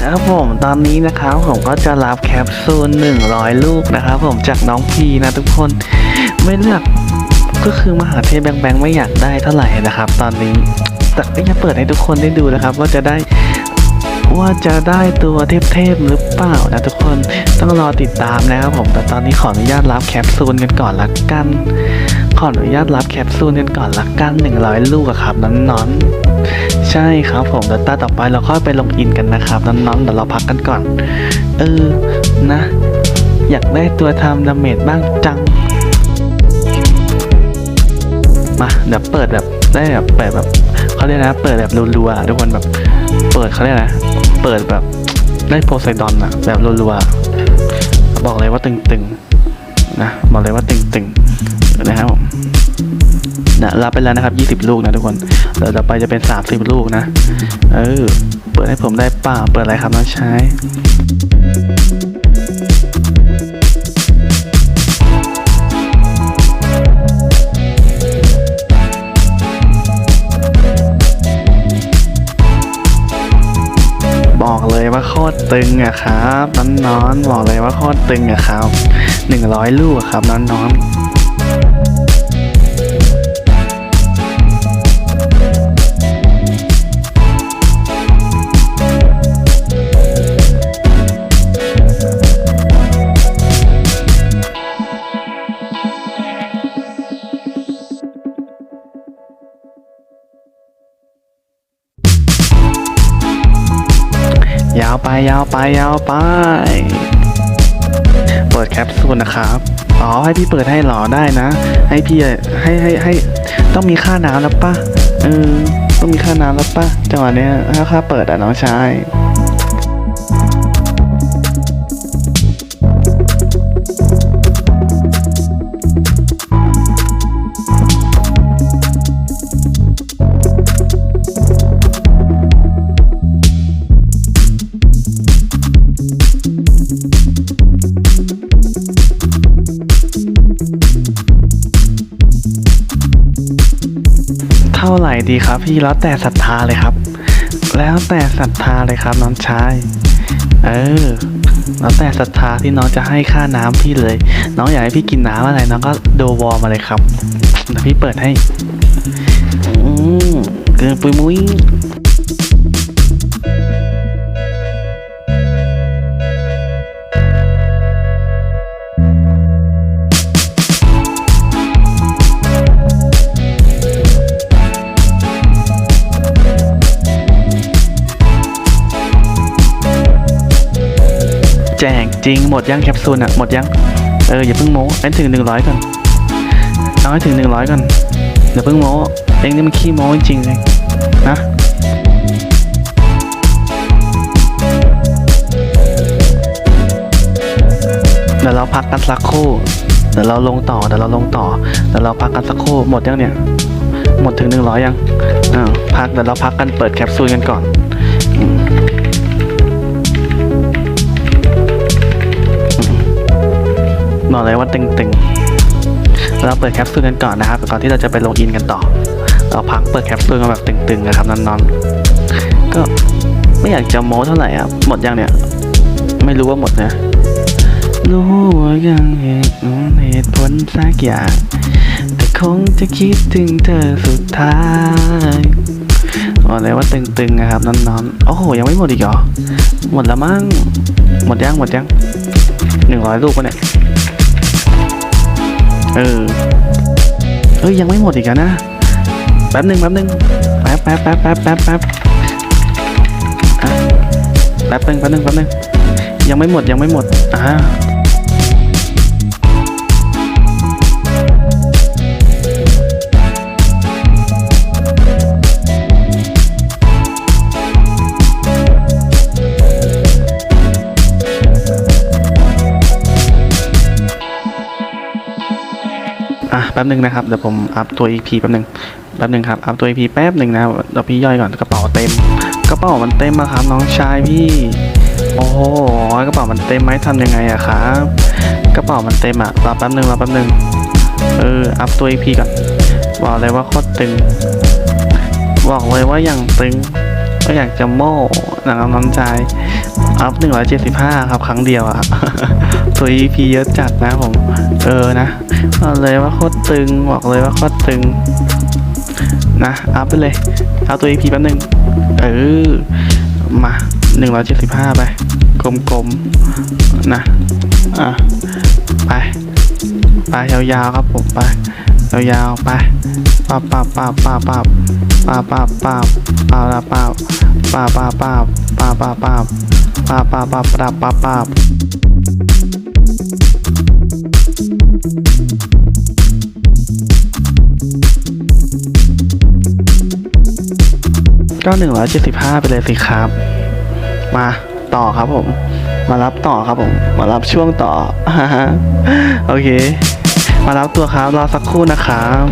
ครับผมตอนนี้นะครับผมก็จะรับแคปซูล 100 ลูกนะครับผมจากน้องพีนะทุกคนไม่เลือกก็คือมหาเทพแบงแบงไม่อยากได้เท่าไหร่นะครับ ตอนนี้แต่ก็จะเปิดให้ทุกคนได้ดูนะครับ ว่าจะได้ ว่าจะได้ตัวเทพๆหรือเปล่านะทุกคนต้องรอติดตามนะครับผม แต่ตอนนี้ขออนุญาตรับแคปซูลกันก่อนละกัน ขออนุญาตรับแคปซูลกันก่อนละกัน 100 ลูกอะครับน้อนๆใช่ครับผมเดี๋ยวตาต่อไปเราค่อยไปลงอินกันนะครับน้องๆเดี๋ยวเราพักกันก่อน เออนะ อยากได้ตัวทำดาเมจบ้างจังมาเดี๋ยวเปิดแบบได้แบบเปิดแบบเขาเรียกนะเปิดแบบรัวๆทุกคนแบบ เปิดเขาเรียกนะเปิดแบบได้โพไซดอนอะแบบรัวๆบอกเลยว่าตึงๆนะบอกเลยว่าตึงๆนะครับผมนะรับไปแล้วนะครับ 20 ลูกนะทุกคนเดี๋ยวต่อไปจะเป็น 30 ลูกนะ เออ เปิดให้ผมได้ป่า เปิดอะไรครับน้องชาย ตึงอะครับน้อนๆบอกเลยว่าโคตรตึงอะครับหนึ่งร้อยลูกอะครับน้อนๆ ยาวไปยาวไปยาวไป เปิดแคปซูลนะครับ อ๋อให้พี่เปิดให้หรอได้นะ ให้พี่ให้ให้ให้ต้องมีค่าน้ำแล้วปะเออต้องมีค่าน้ำแล้วปะจังหวะเนี้ยถ้าค่าเปิดอะน้องชาย ดีครับพี่แล้วแต่ศรัทธาเลยครับ แล้วแต่ศรัทธาเลยครับน้องชายเออแล้วแต่ศรัทธาที่น้องจะให้ค่าน้ำพี่เลย น้องอยากให้พี่กินน้ำอะไรน้องก็โดวอลมาเลยครับเดี๋ยวพี่เปิดให้อืมเกินปุยมุ้ย จริงหมดยังแคปซูลอะหมดยังเอออย่าเพิ่งโม้ให้ถึงหนึ่งร้อยก่อนเอาให้ถึงหนึ่งร้อยก่อนอย่าเพิ่งโม้เองนี่มันขี้โม้จริงเลยนะเดี๋ยวเราพักกันสักครู่เดี๋ยวเราลงต่อเดี๋ยวเราลงต่อเดี๋ยวเราพักกันสักครู่หมดยังเนี่ยหมดถึงหนึ่งร้อยยังอ้าพักเดี๋ยวเราพักกันเปิดแคปซูลกันก่อน บอกเลยว่าตึงๆ เราเปิดแคปซูลกันก่อนนะครับ ก่อนที่เราจะไปลงอินกันต่อ เราพักเปิดแคปซูลกันแบบตึงๆนะครับน้องๆ ก็ไม่อยากจะโม้เท่าไหร่อะ หมดยังเนี่ย ไม่รู้ว่าหมดนะ รู้ว่ายังเหตุเหตุผลสักอย่างแต่คงจะคิดถึงเธอสุดท้ายบอกเลยว่าตึงๆนะครับน้องๆ โอ้โห ยังไม่หมดอีกเหรอ หมดแล้วมั้ง หมดยังหมดยังหนึ่งร้อยลูกปะเนี่ย เออ เอ้ยยังไม่หมดอีกนะ แป๊บหนึ่งแป๊บหนึ่งแป๊บแป๊บแป๊บแป๊บแป๊บแป๊บแป๊บหนึ่งแป๊บหนึ่งแป๊บหนึ่งยังไม่หมดยังไม่หมดอ่า ป๊บหนึ่งนะครับเดี๋ยวผมอัพตัว EP แป๊บหนึ่งแป๊บหนึ่งครับอัพตัว EP แป๊บหนึ่งนะครับเดี๋ยวพี่ย่อยก่อนกระเป๋าเต็ม กระเป๋ามันเต็มอะครับน้องชายพี่ โอ้โหกระเป๋ามันเต็มไหมทำยังไงอะครับ กระเป๋ามันเต็มอะรอแป๊บหนึ่งรอแป๊บหนึ่งเอออัพตัว EP ก่อนบอกเลยว่าโคตรตึง บอกเลยว่าอย่างตึงก็อยากจะโม่นะครับน้องชาย อัพหนึ่งร้อยเจ็ดสิบห้าครับ ครั้งเดียวอะตัว EP เยอะจัดนะผม เออนะบอกเลยว่าโคตรตึง บอกเลยว่าโคตรตึง นะ อัพไปเลย เอาตัว EP แป๊บนึง เออ มาหนึ่งร้อยเจ็ดสิบห้าไป กลมๆ นะ อะ ไป ไปยาวๆครับผมไปยาวๆไปปับปับปับปับปับปับปับปับปับปับปับปับปับปับปับปับ ปับปับปับปับปับปับก็หนึ่งร้อยเจ็ดสิบห้าไปเลยสิครับ มาต่อครับผม มารับต่อครับผม มารับช่วงต่อ โอเค มารับตัวครับ รอสักครู่นะครับ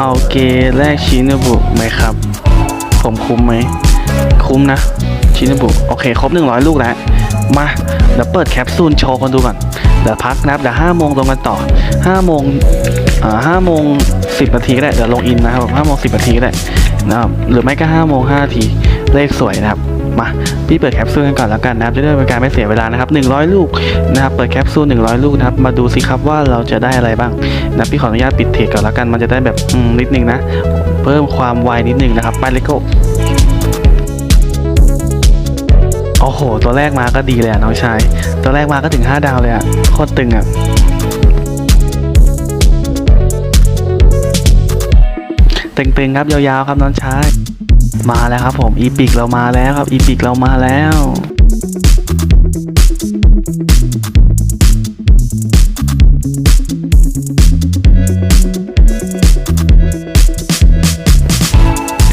เอาเกแรกชินบุไหมครับ ผมคุ้มไหม คุ้มนะ ชินบุโอเค ครบ 100 ลูกแล้ว มาเดี๋ยวเปิดแคปซูลโชว์คนดูก่อนเดี๋ยวพักนะครับเดี๋ยวห้าโมงตรงกันต่อ5โมงอ่า5โมงสิบนาทีก็ได้เดี๋ยวลงอินนะครับห้าโมงสิบนาทีก็ได้นะครับหรือไม่ก็5โมงห้าทีเลขสวยนะครับ พี่เปิดแคปซูลกันก่อนแล้วกันนะครับจะได้เป็นการไม่เสียเวลานะครับ100 ลูกนะครับเปิดแคปซูล100 ลูกนะครับมาดูสิครับว่าเราจะได้อะไรบ้างนะพี่ขออนุญาตปิดเทคก่อนแล้วกันมันจะได้แบบนิดนึงนะ เพิ่มความไวนิดนึงนะครับไปเลยโกโอ้โห ตัวแรกมาก็ดีเลยอะน้องชาย ตัวแรกมาก็ถึง 5 ดาวเลยอะโคตรตึงอะตึงๆครับยาวๆครับน้องชาย มาแล้วครับผมอีพิกเรามาแล้วครับอีพิกเรามาแล้ว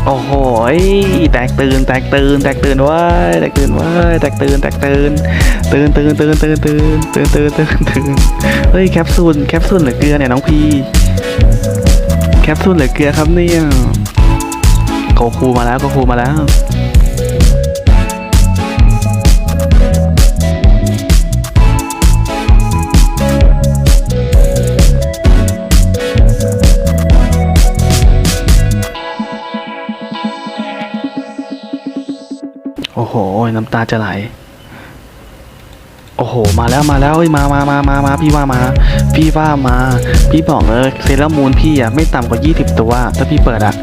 โอ้โหแตกตื่น แตกตื่น แตกตื่นว้ยแตกตื่นว้ยแตกตื่น แตกตื่น ตื่นตื่นตื่นตื่นตื่นตื่นตื่นตื่นตื่นเฮ้ยแคปซูล แคปซูลเหลือเกลือเนี่ยน้องพี แคปซูลเหลือเกลือครับเนี่ย โกคูมาแล้วโกคูมาแล้วโอ้โห น้ำตาจะไหล โอ้โห มาแล้วมาแล้วมามามามามาพี่ว่ามา พี่ว่ามา พี่บอกเลยเซรามูนพี่อะไม่ต่ำกว่า 20 ตัว ถ้าพี่เปิดอะ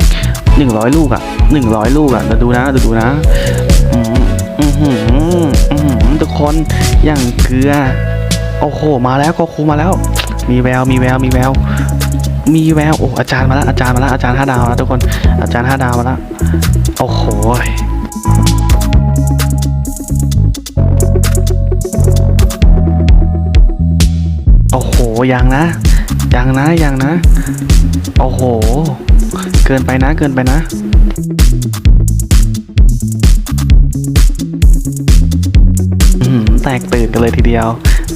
100ลูกอะ100ลูกอะเดี๋ยวดูนะเดี๋ยวดูนะอืมอือหืออือหือทุกคนอย่างเกลือโอ้โหมาแล้วก็คูมาแล้ว มีแววมีแววมีแววมีแววโอ้อาจารย์มาแล้วอาจารย์มาแล้วอาจารย์ห้าดาวแล้วทุกคนอาจารย์ห้าดาวมาแล้วโอ้โหโอ้โหยังนะ ยังนะยังนะ โอ้โห เกินไปนะเกินไปนะอืมแตกตื่นกันเลยทีเดียว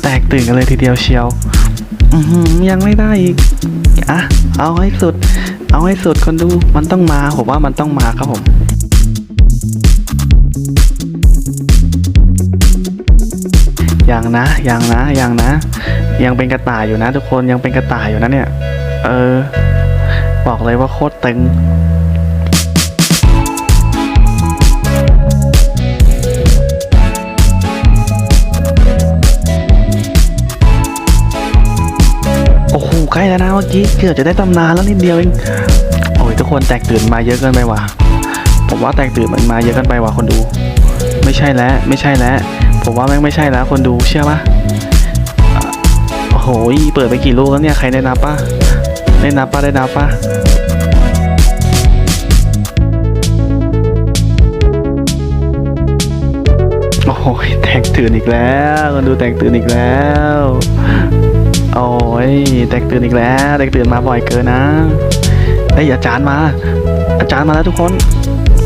แตกตื่นกันเลยทีเดียวเชียวอือยังไม่ได้อีก อะ เอาให้สุด เอาให้สุดคนดู มันต้องมา ผมว่ามันต้องมาครับผมยังนะยังนะยังนะ ยังเป็นกระต่ายอยู่นะ ทุกคนยังเป็นกระต่ายอยู่นะเนี่ย เออ บอกเลยว่าโคตรตึงโอ้โหใกล้แล้วนะเมื่อกี้เกือบจะได้ตำนานแล้วนิดเดียวเองโอ้ยทุกคนแตกตื่นมาเยอะเกินไปว่ะผมว่าแตกตื่นมันมาเยอะเกินไปว่ะคนดู ไม่ใช่แล้วไม่ใช่แล้วผมว่าแม่งไม่ใช่แล้วคนดูเชื่อปะ โอ้โหเปิดไปกี่ลูกแล้วเนี่ย ใครได้นับปะได้นับปะได้นับปะโอ้โหแตกตื่นอีกแล้วคนดูแตกตื่นอีกแล้ว โอ้ยแตกตื่นอีกแล้ว แตกตื่นมาบ่อยเกินนะเอ้ยอาจารย์มา อาจารย์มาแล้วทุกคน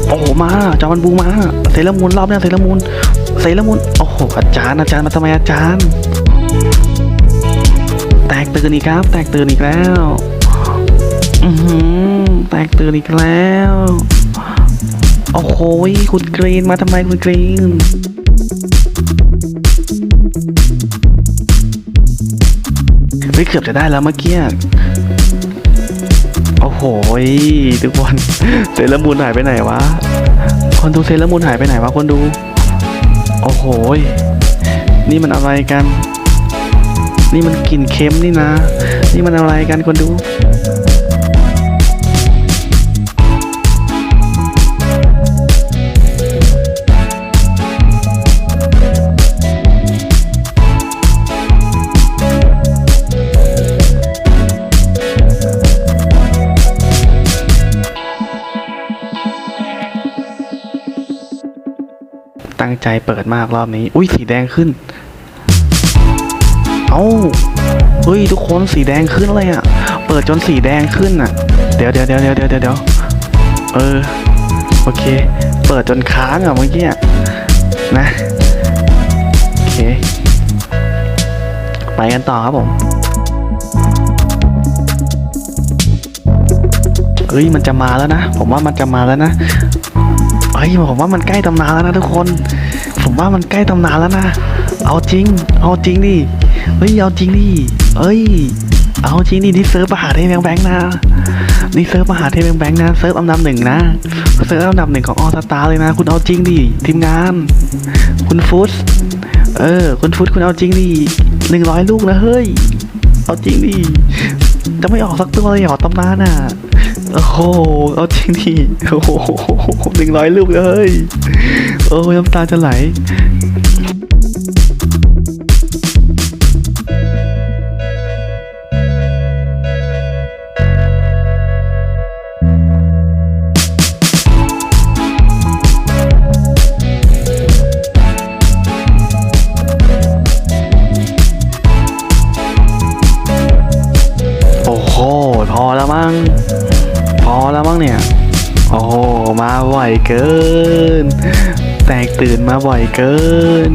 โอ้โหมาจอมันบูมาเซรามูนรอบเนี้ยเซรามูนเซรามูนโอ้โหอาจารย์อาจารย์มาทำไมอาจารย์ แตกตื่นอีกครับ แตกตื่นอีกแล้วอือหือแตกตื่นอีกแล้ว โอ้โหคุณกรีนมาทำไมคุณกรีนฮ้ยเกือบจะได้แล้วเมื่อกี้โอ้โหยทุกคนเซเลอร์มูนหายไปไหนวะ คนดูเซเลอร์มูนหายไปไหนวะคนดู โอ้โหยนี่มันอะไรกัน นี่มันกลิ่นเค็มนี่นะ นี่มันอะไรกันคนดูตั้งใจเปิดมากรอบนี้ อุ้ยสีแดงขึ้น เอ้าเฮ้ยทุกคนสีแดงขึ้นเลยอะ่ะ เปิดจนสีแดงขึ้นอะ เดี๋ยวเดี๋ยวเดี๋ยวเดี๋ยวเดี๋ยวเดี๋ยวเออ โอเค เปิดจนค้างอะเมื่อกี้อะนะ โอเค ไปกันต่อครับผมเฮ้ยมันจะมาแล้วนะ ผมว่ามันจะมาแล้วนะเฮ้ยผมว่ามันใกล้ตำนานแล้วนะทุกคน ผมว่ามันใกล้ตำนานแล้วนะ เอาจริง เอาจริงดิ เฮ้ยเอาจริงดิเอ้ย เอาจริงดินี่เซิร์ฟมหาเทพแบงค์แบงนะ นี่เซิร์ฟมหาเทพแบงค์แบงนะเซิร์ฟอันดับหนึ่งนะเซิร์ฟอันดับหนึ่งของออสตาเลยนะ คุณเอาจริงดิทีมงาน คุณฟุตเออ คุณฟุตคุณเอาจริงดิหนึ่งร้อยลูกนะเฮ้ย เอาจริงดิจะไม่ออกสักตัวเลยหรอตำนานอะโอ้โหเอาจริงดิโอ้โหหนึ่งร้อยลูกเลยโอ้ยน้ำตาจะไหล เกิน แตกตื่นมาบ่อยเกิน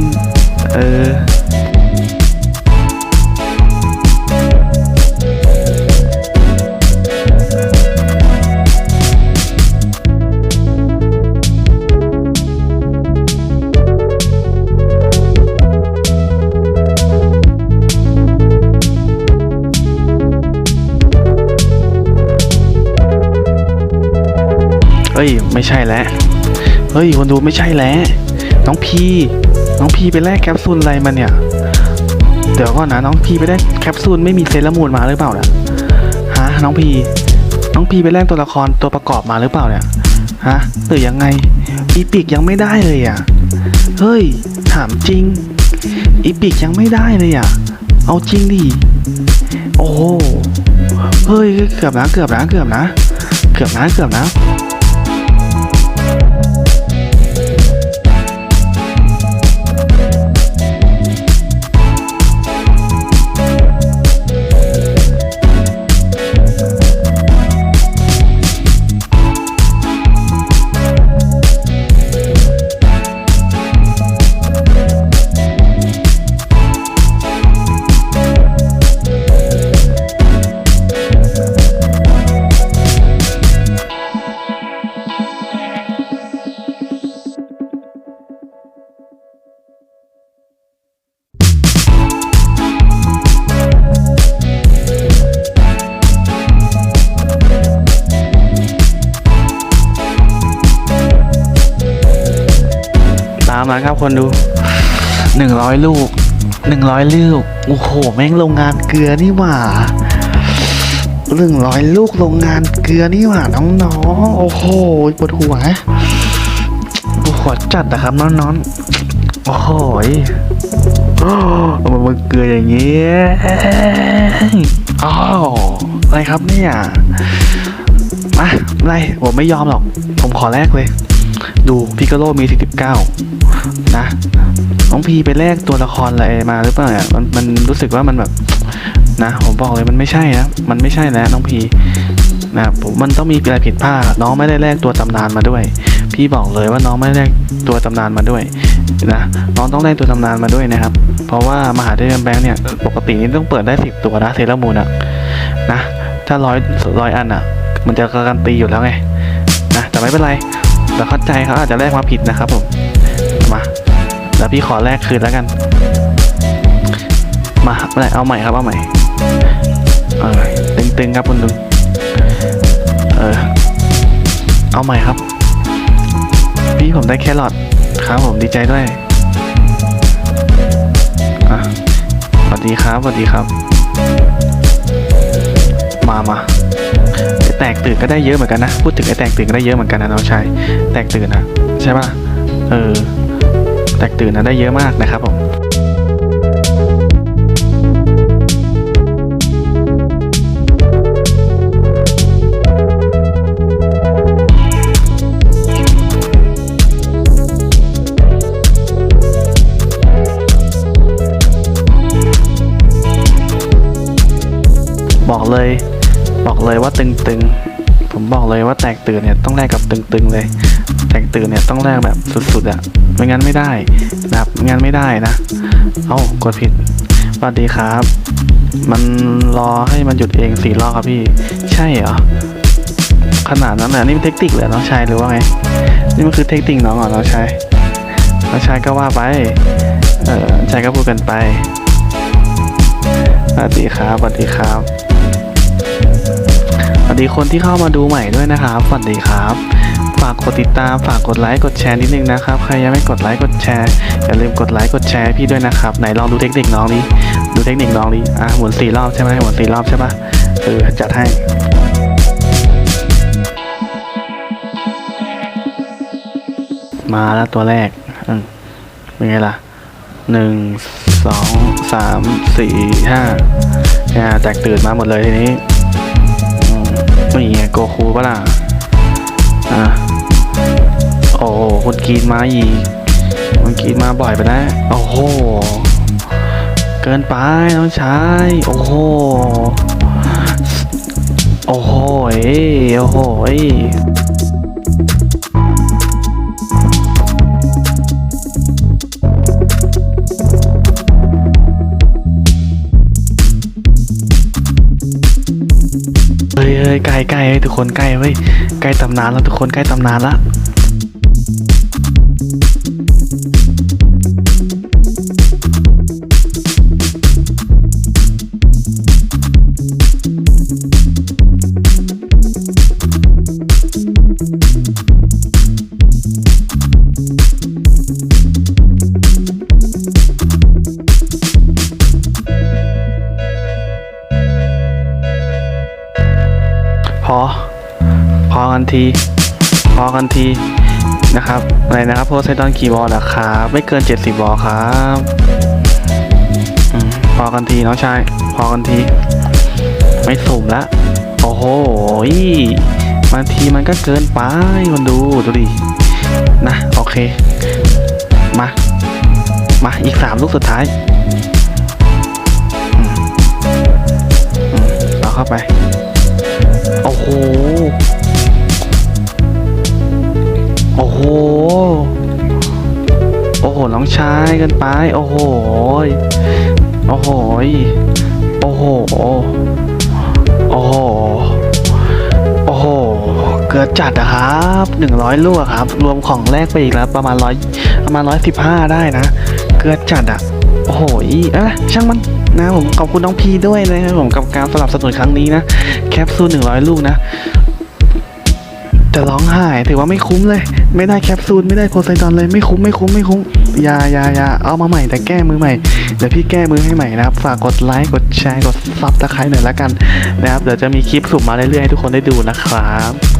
เออ เฮ้ย ไม่ใช่แล้วเฮ้ย คนดูไม่ใช่แล้ว น้องพี น้องพีไปแลกแคปซูลอะไรมาเนี่ย เดี๋ยวก่อนนะ น้องพีไปได้แคปซูลไม่มีเซรามูนมาหรือเปล่าเนี่ยฮะ น้องพี น้องพีไปแลกตัวละครตัวประกอบมาหรือเปล่าเนี่ย ฮะ หรือยังไง อีปิกยังไม่ได้เลยอะ เฮ้ย ถามจริง อีปิกยังไม่ได้เลยอะ เอาจริงดิ โอ้เฮ้ย เกือบนะ เกือบนะ เกือบนะ เกือบนะ เกือบนะามนั้นครับคนดูหนึ่งร้อยลูกหนึ่งร้อยลูก โอ้โห แม่งโรงงานเกลือนี่หว่าหนึ่งร้อยลูกโรงงานเกลือนี่หว่าน้องๆ โอ้โหปวดหัวปวดหัวจัดนะครับน้องๆ โอ้โหยโอ้มันมันเกลืออย่างงี้อ้าวอะไรครับเนี่ยมาอะไรผมไม่ยอมหรอก ผมขอแลกเลย ดูพิกาโลมี49 นะน้องพีไปแลกตัวละครอะไรมาหรือเปล่าเนี่ยมันมันรู้สึกว่ามันแบบนะ ผมบอกเลยมันไม่ใช่นะมันไม่ใช่แล้วน้องพีนะผมมันต้องมีอะไรผิดพลาดน้องไม่ได้แลกตัวตำนานมาด้วย พี่บอกเลยว่าน้องไม่ได้แลกตัวตำนานมาด้วยนะน้องต้องแลกตัวตำนานมาด้วยนะครับ เพราะว่ามหาเทพแบงค์เนี่ยปกตินี่ต้องเปิดได้สิบตัวนะเซรามูนอะนะถ้าร้อยร้อยอันอะมันจะการันตีอยู่แล้วไงนะแต่ไม่เป็นไรแต่เข้าใจเขาอาจจะแลกมาผิดนะครับผม แล้วพี่ขอแลกคืนแล้วกัน มาไม่ได้เอาใหม่ครับเอาใหม่เออตึงๆครับคุณลุงเออเอาใหม่ครับ พี่ผมได้แครอทครับผมดีใจด้วยอะสวัสดีครับสวัสดีครับ มามาไอ้แตกตื่นก็ได้เยอะเหมือนกันนะ พูดถึงไอ้แตกตื่นก็ได้เยอะเหมือนกันนะน้องชายแตกตื่นนะใช่ป่ะเออ ตกตื่นนะได้เยอะมากนะครับผมบอกเลย บอกเลยว่าตึงๆ ผมบอกเลยว่าแตกตื่นเนี่ยต้องแลกกับตึงๆเลย แตกตื่นเนี่ยต้องแลกแบบสุดๆอะ ไม่งั้นไม่ได้นะครับไม่งั้นไม่ได้นะ เอ้ากดผิดสวัสดีครับ มันรอให้มันหยุดเองสี่รอบครับพี่ ใช่เหรอ ขนาดนั้นเลยนี่มันเทคนิคเหรอน้องชายหรือว่าไง นี่มันคือเทคนิคน้องเหรอน้องชายน้องชายก็ว่าไป เออชายก็พูดกันไปสวัสดีครับสวัสดีครับสวัสดีคนที่เข้ามาดูใหม่ด้วยนะครับสวัสดีครับ ฝากกดติดตามฝากกดไลค์กดแชร์นิดนึงนะครับ ใครยังไม่กดไลค์กดแชร์อย่าลืมกดไลค์กดแชร์พี่ด้วยนะครับ ไหนลองดูเทคนิคน้องดิดูเทคนิคน้องดิอะหมุนสี่รอบใช่ไหมหมุนสี่รอบใช่ปะเออจัดให้มาแล้วตัวแรกเป็นไงล่ะหนึ่งสองสามสี่ห้าเนี่ยแตกตื่นมาหมดเลยทีนี้อืมนี่ไงโกคูปะล่ะ อะ อ้โหคุณกรีนมาอีกคุณกรีนมาบ่อยไปแล้วโอ้โห เกินไปน้องชาย โอ้โห โอ้โหเอ้ยโอ้โหเอ้เฮ้ยเฮ้ยใกล้ใกล้เฮ้ยทุกคนใกล้เว้ยใกล้ตำนานแล้วทุกคนใกล้ตำนานละ ที พอกันทีนะครับอะไรนะครับโพไซดอนคีย์บอร์ดเหรอครับ ไม่เกิน 70 บอลครับอพอกันทีน้องชาย พอกันที ไม่สุ่มละ โอ้โหบางทีมันก็เกินไปคนดูดูดินะโอเค มา มาอีกสามลูกสุดท้ายเอาเข้าไป โอ้โห โอ้โห น้องชายกันไป โอ้โห โอ้โห โอ้โห โอ้โห โอ้โห เกิดจัดอะครับหนึ่งร้อยลูกอะครับ รวมของแรกไปอีกแล้ว ประมาณร้อยประมาณร้อยสิบห้าได้นะ เกิดจัดอะโอ้โหอีเอะช่างมันนะผมขอบคุณน้องพีด้วยนะครับผมกับการสลับสนุนครั้งนี้นะ แคปซูลหนึ่งร้อยลูกนะแต่ร้องไห้ถือว่าไม่คุ้มเลย ไม่ได้แคปซูลไม่ได้โคไซดอนเลยไม่คุ้มไม่คุ้มไม่คุ้มยายายาเอามาใหม่แต่แก้มือใหม่เดี๋ยวพี่แก้มือให้ใหม่นะครับฝากกดไลค์กดแชร์กดซับตะไคร้หน่อยละกันนะครับเดี๋ยวจะมีคลิปสุ่มมาเรื่อยๆให้ทุกคนได้ดูนะครับ